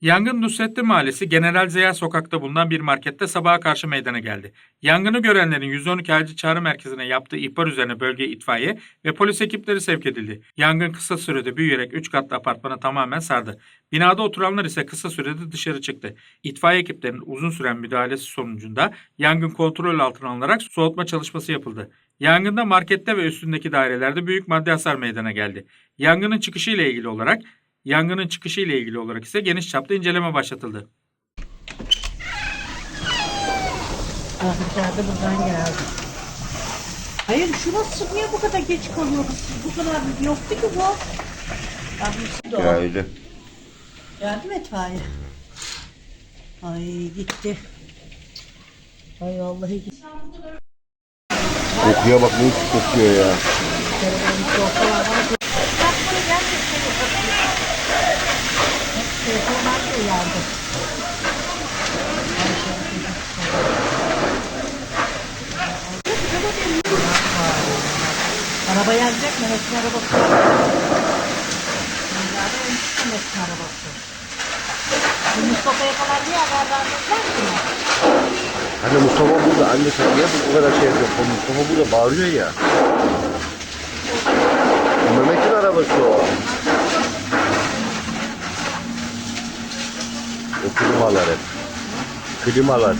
Yangın Nusretli Mahallesi General Zeya Sokak'ta bulunan bir markette sabaha karşı meydana geldi. Yangını görenlerin 112 acil çağrı merkezine yaptığı ihbar üzerine bölgeye itfaiye ve polis ekipleri sevk edildi. Yangın kısa sürede büyüyerek 3 katlı apartmanı tamamen sardı. Binada oturanlar ise kısa sürede dışarı çıktı. İtfaiye ekiplerinin uzun süren müdahalesi sonucunda yangın kontrol altına alınarak soğutma çalışması yapıldı. Yangında markette ve üstündeki dairelerde büyük maddi hasar meydana geldi. Yangının çıkışı ile ilgili olarak Yangının çıkışı ile ilgili olarak ise geniş çapta inceleme başlatıldı. Ahmet abi buradan geldi. Hayır şurası niye bu kadar geç kalıyoruz? Siz bu kadar yoktu ki bu. Ahmet Ya öyle. Geldi mi itfaiye? Ay gitti. Ay vallahi gitti. Kokuya bak ne kokuyor ya. Telefonlar da uyandı. Araba yanacak Mehmet'in arabası. Yani Mehmet'in arabası. Bu Mustafa'ya falan niye haber vermediler ki? Hani Mustafa burada anne sen niye bu kadar şey yapıyorsun? Mustafa burada bağırıyor ya. O Mehmet'in arabası o. O klimalar hep. Klimalar.